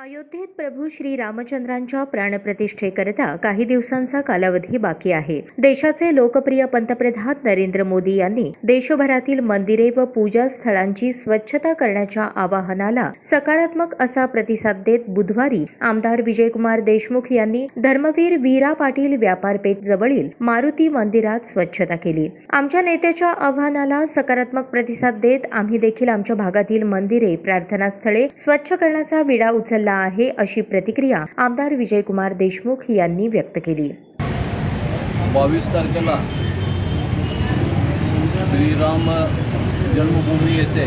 अयोध्येत प्रभू श्री रामचंद्रांच्या प्राणप्रतिष्ठेकरिता काही दिवसांचा कालावधी बाकी आहे. देशाचे लोकप्रिय पंतप्रधान नरेंद्र मोदी यांनी देशभरातील मंदिरे व पूजा स्थळांची स्वच्छता करण्याच्या आवाहनाला सकारात्मक असा प्रतिसाद देत बुधवारी आमदार विजयकुमार देशमुख यांनी धर्मवीर वीरा पाटील व्यापारपेठ जवळील मारुती मंदिरात स्वच्छता केली. आमच्या नेत्याच्या आव्हानाला सकारात्मक प्रतिसाद देत आम्ही देखील आमच्या भागातील मंदिरे प्रार्थनास्थळे स्वच्छ करण्याचा विडा उचलला आहे अशी प्रतिक्रिया आमदार विजयकुमार देशमुख यांनी व्यक्त केली. बावीस तारखेला श्रीराम जन्मभूमी येथे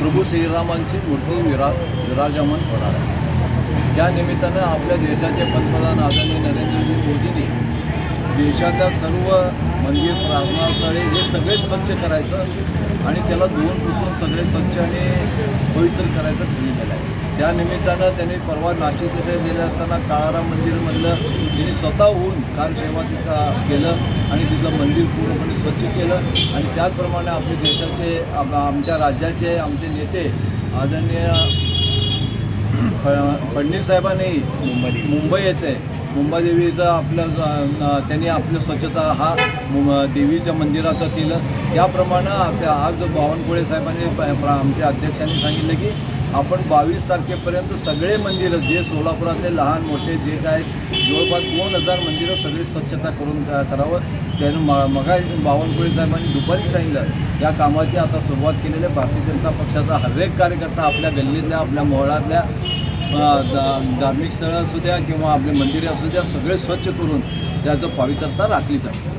प्रभू श्रीरामांची मूर्ती विरा विराजमान होणार आहे. त्या निमित्तानं आपल्या देशाचे पंतप्रधान आदरणीय नरेंद्र मोदींनी देशातल्या सर्व मंदिर प्रार्थनास्थळे हे सगळे स्वच्छ करायचं आणि त्याला धुवून पुसून सगळे स्वच्छ आणि पवित्र करायचं ठरलेलं आहे. त्या निमित्तानं त्यांनी परवा नाशिक इथे गेले असताना काळाराम मंदिरमधलं त्यांनी स्वतःहून कारसेवा तिथं केलं आणि तिथलं मंदिर पूर्णपणे स्वच्छ केलं. आणि त्याचप्रमाणे आपले देशाचे आमच्या राज्याचे आमचे नेते आदरणीय फ- फडणवीस साहेबांनी मुंबई मुंबई येते. मुंबादेवीचं आपलं त्यांनी आपलं स्वच्छता हा देवीच्या मंदिराचं केलं. त्याप्रमाणे आपल्या आज बावनकुळे साहेबांनी प- प्र- आमच्या अध्यक्षांनी सांगितलं की आपण बावीस तारखेपर्यंत सगळे मंदिरं जे सोलापुरातले लहान मोठे जे काय जवळपास दोन हजार मंदिरं सगळी स्वच्छता करून करावं. त्यानं म मगा बावनकुळे साहेबांनी दुपारी सांगितलं या कामाची आता सुरुवात केलेली आहे. भारतीय जनता पक्षाचा हरेक कार्यकर्ता आपल्या गल्लीतल्या आपल्या मोहळातल्या धार्मिक स्थळं असू द्या किंवा आपले मंदिरे असू द्या सगळे स्वच्छ करून त्याचं पवित्रता राखली जाते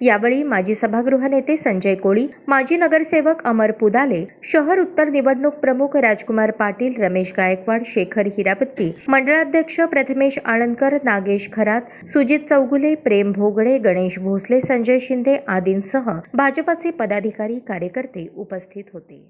यावेळी माजी सभागृह नेते संजय कोळी माजी नगरसेवक अमर पुदाले शहर उत्तर निवडणूक प्रमुख राजकुमार पाटील रमेश गायकवाड शेखर हिरापत्ती मंडळाध्यक्ष प्रथमेश आळंदकर नागेश खरात सुजित चौगुले प्रेम भोगडे गणेश भोसले संजय शिंदे आदींसह भाजपाचे पदाधिकारी कार्यकर्ते उपस्थित होते.